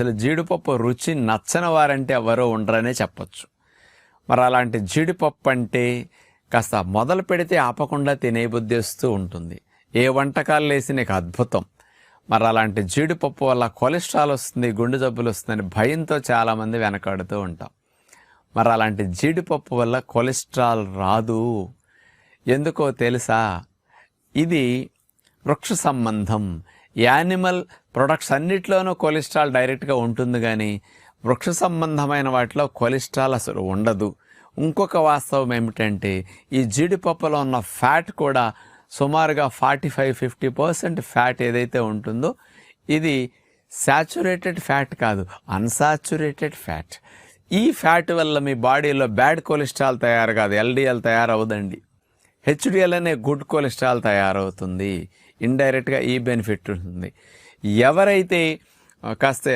అసలు జీడిపప్పు రుచి నచ్చని వారంటే ఎవరో ఉండరనే చెప్పొచ్చు. మరి అలాంటి జీడిపప్పు అంటే కాస్త మొదలు పెడితే ఆపకుండా తినే బుద్ధి వస్తూ ఉంటుంది. ఏ వంటకాలు వేసి నీకు అద్భుతం. మరి అలాంటి జీడిపప్పు వల్ల కొలెస్ట్రాల్ వస్తుంది గుండె జబ్బులు వస్తుందని భయంతో చాలామంది వెనకాడుతూ ఉంటాం. మరి అలాంటి జీడిపప్పు వల్ల కొలెస్ట్రాల్ రాదు. ఎందుకో తెలుసా? ఇది వృక్ష సంబంధం. యానిమల్ ప్రొడక్ట్స్ అన్నిట్లోనూ కొలెస్ట్రాల్ డైరెక్ట్గా ఉంటుంది కానీ వృక్ష సంబంధమైన వాటిలో కొలెస్ట్రాల్ అసలు ఉండదు. ఇంకొక వాస్తవం ఏమిటంటే ఈ జీడిపప్పులో ఉన్న ఫ్యాట్ కూడా సుమారుగా forty five fifty percent fat ఏదైతే ఉంటుందో ఇది శాచురేటెడ్ ఫ్యాట్ కాదు అన్సాచురేటెడ్ ఫ్యాట్. ఈ ఫ్యాట్ వల్ల మీ బాడీలో బ్యాడ్ కొలెస్ట్రాల్ తయారు కాదు ఎల్డిఎల్ తయారవదండి హెచ్డిఎల్ అనే గుడ్ కొలెస్ట్రాల్ తయారవుతుంది. ఇండైరెక్ట్గా ఈ బెనిఫిట్ ఉంటుంది. ఎవరైతే కాస్త